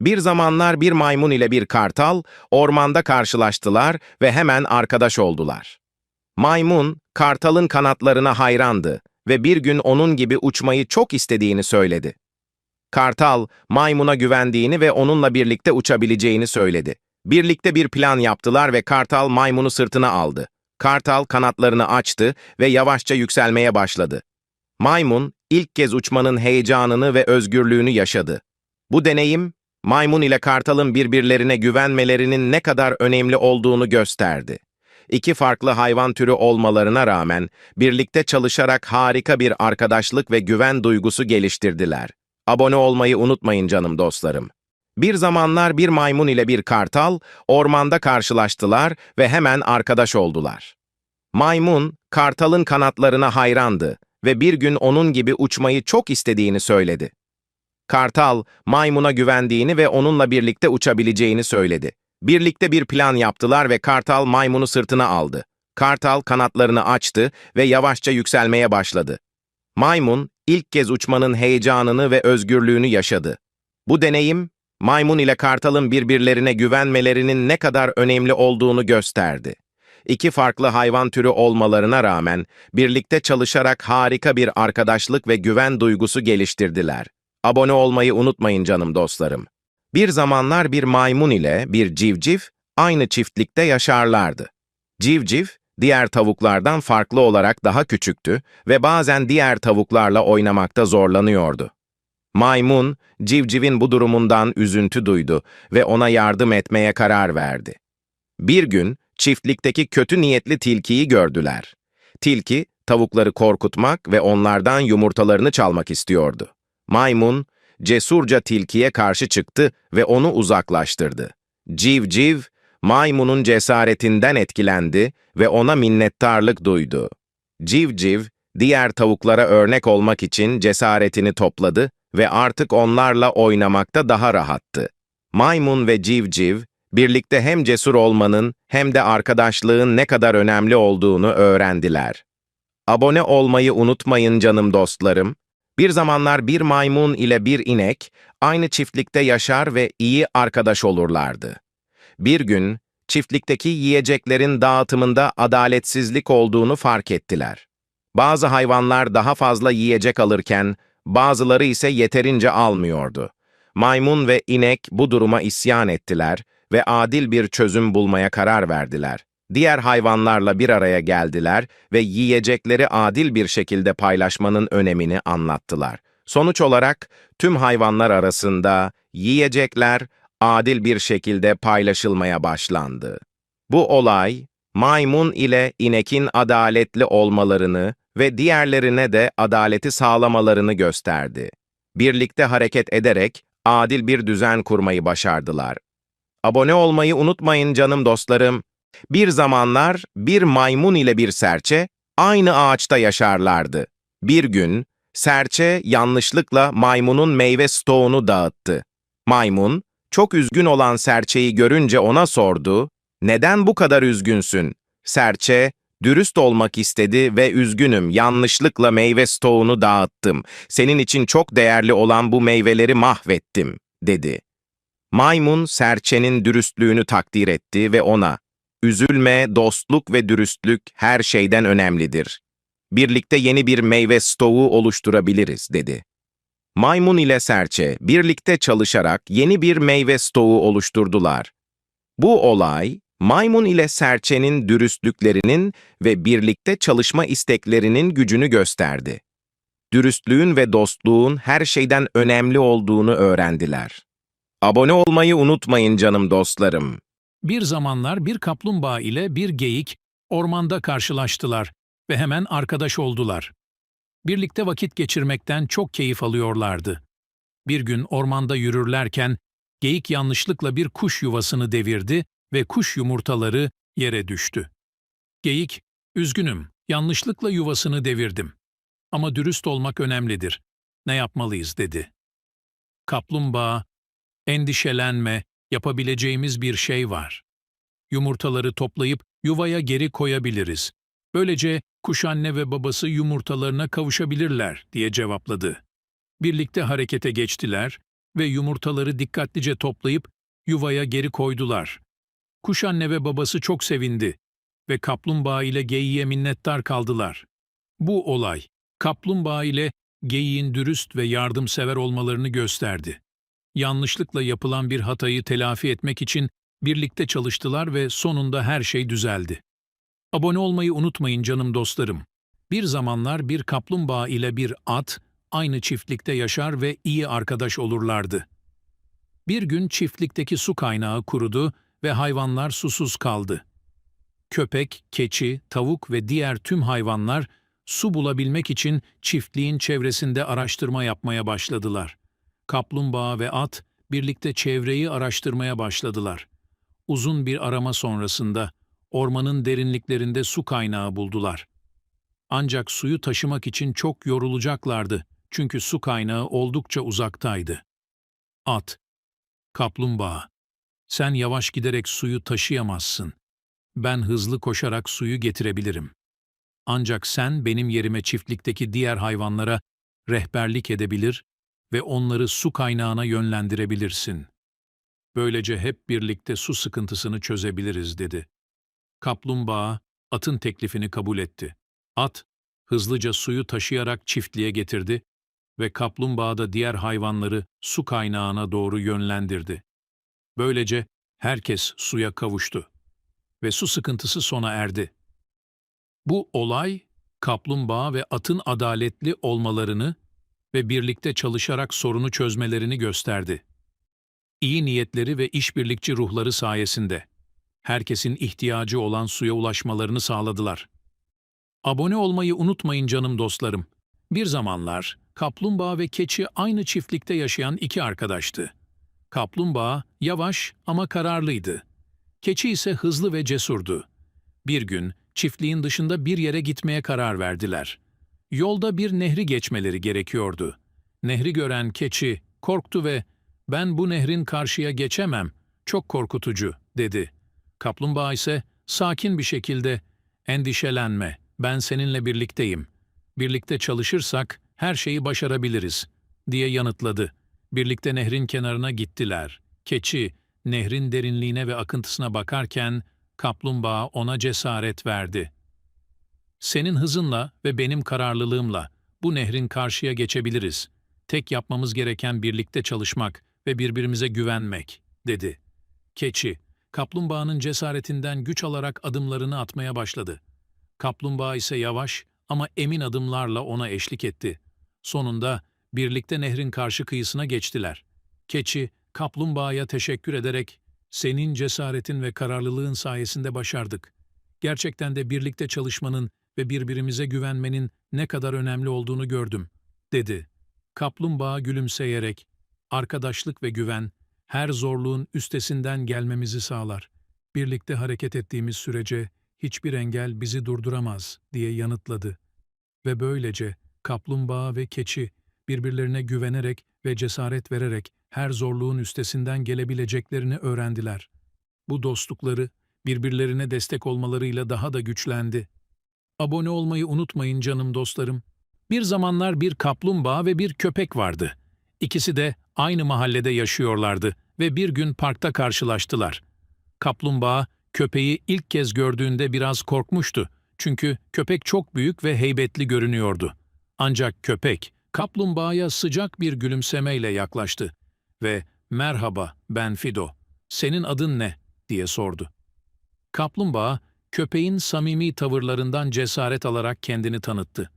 Bir zamanlar bir maymun ile bir kartal ormanda karşılaştılar ve hemen arkadaş oldular. Maymun, kartalın kanatlarına hayrandı ve bir gün onun gibi uçmayı çok istediğini söyledi. Kartal, maymuna güvendiğini ve onunla birlikte uçabileceğini söyledi. Birlikte bir plan yaptılar ve kartal maymunu sırtına aldı. Kartal kanatlarını açtı ve yavaşça yükselmeye başladı. Maymun, ilk kez uçmanın heyecanını ve özgürlüğünü yaşadı. Bu deneyim, maymun ile kartalın birbirlerine güvenmelerinin ne kadar önemli olduğunu gösterdi. İki farklı hayvan türü olmalarına rağmen birlikte çalışarak harika bir arkadaşlık ve güven duygusu geliştirdiler. Abone olmayı unutmayın canım dostlarım. Bir zamanlar bir maymun ile bir kartal ormanda karşılaştılar ve hemen arkadaş oldular. Maymun, kartalın kanatlarına hayrandı ve bir gün onun gibi uçmayı çok istediğini söyledi. Kartal, maymuna güvendiğini ve onunla birlikte uçabileceğini söyledi. Birlikte bir plan yaptılar ve kartal maymunu sırtına aldı. Kartal kanatlarını açtı ve yavaşça yükselmeye başladı. Maymun, ilk kez uçmanın heyecanını ve özgürlüğünü yaşadı. Bu deneyim, maymun ile kartalın birbirlerine güvenmelerinin ne kadar önemli olduğunu gösterdi. İki farklı hayvan türü olmalarına rağmen birlikte çalışarak harika bir arkadaşlık ve güven duygusu geliştirdiler. Abone olmayı unutmayın canım dostlarım. Bir zamanlar bir maymun ile bir civciv aynı çiftlikte yaşarlardı. Civciv, diğer tavuklardan farklı olarak daha küçüktü ve bazen diğer tavuklarla oynamakta zorlanıyordu. Maymun, civcivin bu durumundan üzüntü duydu ve ona yardım etmeye karar verdi. Bir gün çiftlikteki kötü niyetli tilkiyi gördüler. Tilki, tavukları korkutmak ve onlardan yumurtalarını çalmak istiyordu. Maymun, cesurca tilkiye karşı çıktı ve onu uzaklaştırdı. Civciv, maymunun cesaretinden etkilendi ve ona minnettarlık duydu. Civciv, diğer tavuklara örnek olmak için cesaretini topladı ve artık onlarla oynamakta daha rahattı. Maymun ve civciv, birlikte hem cesur olmanın hem de arkadaşlığın ne kadar önemli olduğunu öğrendiler. Abone olmayı unutmayın canım dostlarım. Bir zamanlar bir maymun ile bir inek aynı çiftlikte yaşar ve iyi arkadaş olurlardı. Bir gün çiftlikteki yiyeceklerin dağıtımında adaletsizlik olduğunu fark ettiler. Bazı hayvanlar daha fazla yiyecek alırken bazıları ise yeterince almıyordu. Maymun ve inek bu duruma isyan ettiler ve adil bir çözüm bulmaya karar verdiler. Diğer hayvanlarla bir araya geldiler ve yiyecekleri adil bir şekilde paylaşmanın önemini anlattılar. Sonuç olarak tüm hayvanlar arasında yiyecekler adil bir şekilde paylaşılmaya başlandı. Bu olay, maymun ile inekin adaletli olmalarını ve diğerlerine de adaleti sağlamalarını gösterdi. Birlikte hareket ederek adil bir düzen kurmayı başardılar. Abone olmayı unutmayın canım dostlarım. Bir zamanlar bir maymun ile bir serçe aynı ağaçta yaşarlardı. Bir gün serçe yanlışlıkla maymunun meyve stoğunu dağıttı. Maymun, çok üzgün olan serçeyi görünce ona sordu, ''Neden bu kadar üzgünsün?'' Serçe, dürüst olmak istedi ve üzgünüm, yanlışlıkla meyve stoğunu dağıttım. Senin için çok değerli olan bu meyveleri mahvettim, dedi. Maymun, serçenin dürüstlüğünü takdir etti ve ona, Üzülme, dostluk ve dürüstlük her şeyden önemlidir. Birlikte yeni bir meyve stoğu oluşturabiliriz, dedi. Maymun ile serçe birlikte çalışarak yeni bir meyve stoğu oluşturdular. Bu olay, maymun ile serçenin dürüstlüklerinin ve birlikte çalışma isteklerinin gücünü gösterdi. Dürüstlüğün ve dostluğun her şeyden önemli olduğunu öğrendiler. Abone olmayı unutmayın canım dostlarım. Bir zamanlar bir kaplumbağa ile bir geyik ormanda karşılaştılar ve hemen arkadaş oldular. Birlikte vakit geçirmekten çok keyif alıyorlardı. Bir gün ormanda yürürlerken geyik yanlışlıkla bir kuş yuvasını devirdi ve kuş yumurtaları yere düştü. Geyik, üzgünüm, yanlışlıkla yuvasını devirdim. Ama dürüst olmak önemlidir. Ne yapmalıyız dedi. Kaplumbağa, endişelenme, yapabileceğimiz bir şey var. Yumurtaları toplayıp yuvaya geri koyabiliriz. Böylece kuş anne ve babası yumurtalarına kavuşabilirler diye cevapladı. Birlikte harekete geçtiler ve yumurtaları dikkatlice toplayıp yuvaya geri koydular. Kuş anne ve babası çok sevindi ve kaplumbağa ile geyiğe minnettar kaldılar. Bu olay, kaplumbağa ile geyiğin dürüst ve yardımsever olmalarını gösterdi. Yanlışlıkla yapılan bir hatayı telafi etmek için birlikte çalıştılar ve sonunda her şey düzeldi. Abone olmayı unutmayın canım dostlarım. Bir zamanlar bir kaplumbağa ile bir at aynı çiftlikte yaşar ve iyi arkadaş olurlardı. Bir gün çiftlikteki su kaynağı kurudu ve hayvanlar susuz kaldı. Köpek, keçi, tavuk ve diğer tüm hayvanlar su bulabilmek için çiftliğin çevresinde araştırma yapmaya başladılar. Kaplumbağa ve at birlikte çevreyi araştırmaya başladılar. Uzun bir arama sonrasında ormanın derinliklerinde su kaynağı buldular. Ancak suyu taşımak için çok yorulacaklardı çünkü su kaynağı oldukça uzaktaydı. At, kaplumbağa, sen yavaş giderek suyu taşıyamazsın. Ben hızlı koşarak suyu getirebilirim. Ancak sen benim yerime çiftlikteki diğer hayvanlara rehberlik edebilir ve onları su kaynağına yönlendirebilirsin. Böylece hep birlikte su sıkıntısını çözebiliriz dedi. Kaplumbağa atın teklifini kabul etti. At hızlıca suyu taşıyarak çiftliğe getirdi ve kaplumbağa da diğer hayvanları su kaynağına doğru yönlendirdi. Böylece herkes suya kavuştu ve su sıkıntısı sona erdi. Bu olay kaplumbağa ve atın adaletli olmalarını ve birlikte çalışarak sorunu çözmelerini gösterdi. İyi niyetleri ve işbirlikçi ruhları sayesinde herkesin ihtiyacı olan suya ulaşmalarını sağladılar. Abone olmayı unutmayın canım dostlarım. Bir zamanlar kaplumbağa ve keçi aynı çiftlikte yaşayan iki arkadaştı. Kaplumbağa yavaş ama kararlıydı. Keçi ise hızlı ve cesurdu. Bir gün çiftliğin dışında bir yere gitmeye karar verdiler. Yolda bir nehri geçmeleri gerekiyordu. Nehri gören keçi korktu ve "Ben bu nehrin karşıya geçemem. Çok korkutucu." dedi. Kaplumbağa ise sakin bir şekilde "Endişelenme. Ben seninle birlikteyim. Birlikte çalışırsak her şeyi başarabiliriz." diye yanıtladı. Birlikte nehrin kenarına gittiler. Keçi nehrin derinliğine ve akıntısına bakarken kaplumbağa ona cesaret verdi. Senin hızınla ve benim kararlılığımla bu nehrin karşıya geçebiliriz. Tek yapmamız gereken birlikte çalışmak ve birbirimize güvenmek, dedi. Keçi, kaplumbağanın cesaretinden güç alarak adımlarını atmaya başladı. Kaplumbağa ise yavaş ama emin adımlarla ona eşlik etti. Sonunda birlikte nehrin karşı kıyısına geçtiler. Keçi, kaplumbağaya teşekkür ederek, senin cesaretin ve kararlılığın sayesinde başardık. Gerçekten de birlikte çalışmanın ve birbirimize güvenmenin ne kadar önemli olduğunu gördüm, dedi. Kaplumbağa gülümseyerek, arkadaşlık ve güven, her zorluğun üstesinden gelmemizi sağlar. Birlikte hareket ettiğimiz sürece hiçbir engel bizi durduramaz, diye yanıtladı. Ve böylece kaplumbağa ve keçi birbirlerine güvenerek ve cesaret vererek her zorluğun üstesinden gelebileceklerini öğrendiler. Bu dostlukları birbirlerine destek olmalarıyla daha da güçlendi. Abone olmayı unutmayın canım dostlarım. Bir zamanlar bir kaplumbağa ve bir köpek vardı. İkisi de aynı mahallede yaşıyorlardı ve bir gün parkta karşılaştılar. Kaplumbağa köpeği ilk kez gördüğünde biraz korkmuştu. Çünkü köpek çok büyük ve heybetli görünüyordu. Ancak köpek kaplumbağaya sıcak bir gülümsemeyle yaklaştı ve "Merhaba, ben Fido. Senin adın ne?" diye sordu. Kaplumbağa köpeğin samimi tavırlarından cesaret alarak kendini tanıttı.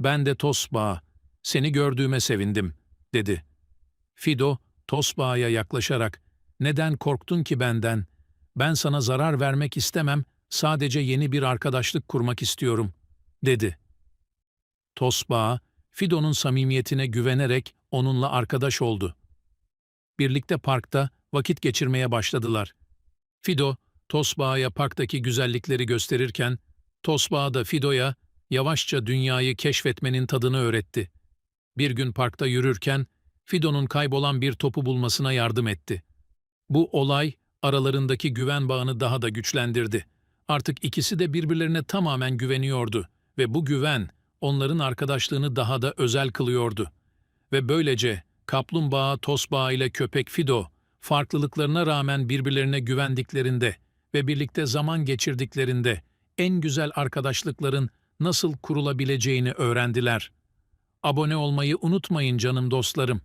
"Ben de Tosbağa. Seni gördüğüme sevindim." dedi. Fido Tosbağa'ya yaklaşarak "Neden korktun ki benden? Ben sana zarar vermek istemem, sadece yeni bir arkadaşlık kurmak istiyorum." dedi. Tosbağa Fido'nun samimiyetine güvenerek onunla arkadaş oldu. Birlikte parkta vakit geçirmeye başladılar. Fido, Tosbağa'ya parktaki güzellikleri gösterirken, Tosbağa da Fido'ya yavaşça dünyayı keşfetmenin tadını öğretti. Bir gün parkta yürürken, Fido'nun kaybolan bir topu bulmasına yardım etti. Bu olay, aralarındaki güven bağını daha da güçlendirdi. Artık ikisi de birbirlerine tamamen güveniyordu ve bu güven, onların arkadaşlığını daha da özel kılıyordu. Ve böylece kaplumbağa Tosbağa ile köpek Fido, farklılıklarına rağmen birbirlerine güvendiklerinde ve birlikte zaman geçirdiklerinde en güzel arkadaşlıkların nasıl kurulabileceğini öğrendiler. Abone olmayı unutmayın canım dostlarım.